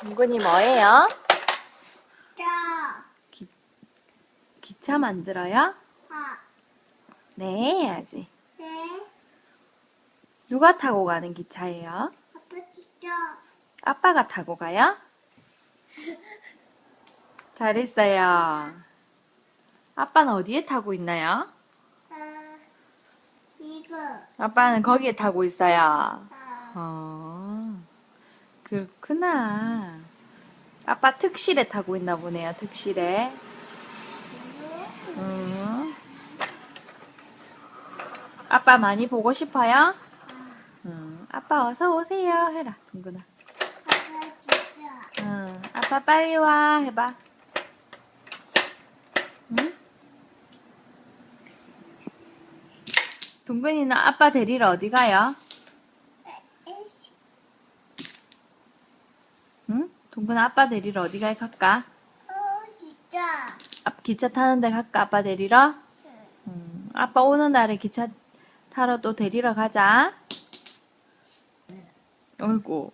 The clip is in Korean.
동근이 뭐예요? 자, 기차 만들어요? 아, 네, 해야지. 네, 누가 타고 가는 기차예요? 아빠 진짜, 아빠가 타고 가요? 잘했어요. 아빠는 어디에 타고 있나요? 아, 이거, 아빠는 거기에 타고 있어요. 아, 어, 그렇구나. 아빠 특실에 타고 있나 보네요, 특실에. 음. 아빠 많이 보고 싶어요? 음, 아빠 어서 오세요. 해라, 동근아. 응, 아빠 빨리 와. 해봐. 응? 동근이는 아빠 데리러 어디 가요? 에이씨, 응? 동근 아빠 데리러 어디 갈까? 어, 진짜, 아, 기차 타는데 갈까? 아빠 데리러? 음, 아빠 오는 날에 기차 타러 또 데리러 가자. 어이구.